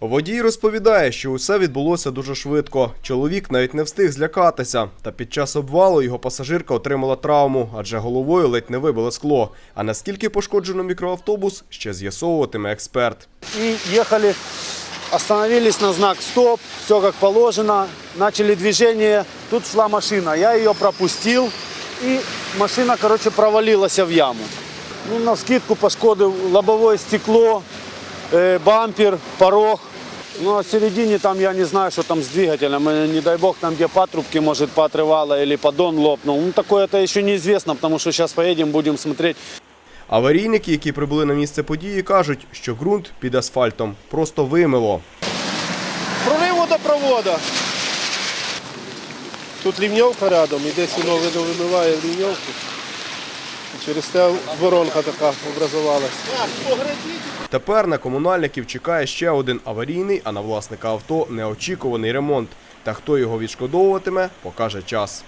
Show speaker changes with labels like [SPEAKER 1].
[SPEAKER 1] Водій розповідає, що усе відбулося дуже швидко. Чоловік навіть не встиг злякатися. Та під час обвалу його пасажирка отримала травму, адже головою ледь не вибило скло. А наскільки пошкоджено мікроавтобус, ще з'ясовуватиме експерт.
[SPEAKER 2] и ехали, остановились на знак «Стоп», все как положено, начали движение, тут шла машина, я ее пропустил, и машина, короче, провалилась в яму. Ну, на скидку пошкодил лобовое стекло, бампер, порог. Ну, а в середине там я не знаю, что там с двигателем. Э, Не дай бог, там где патрубки, может, поотрывало или поддон лопнул. Ну, такое это еще неизвестно, потому что сейчас поедем, будем смотреть.
[SPEAKER 1] Аварійники, які прибули на місце події, кажуть, що ґрунт під асфальтом просто вимило.
[SPEAKER 3] Прорив водопровода. Тут лівньовка рядом, і десь воно видно вимиває лівньовку. Через те воронка така образувалася.
[SPEAKER 1] Тепер на комунальників чекає ще один аварійний, а на власника авто неочікуваний ремонт. Та хто його відшкодовуватиме, покаже час.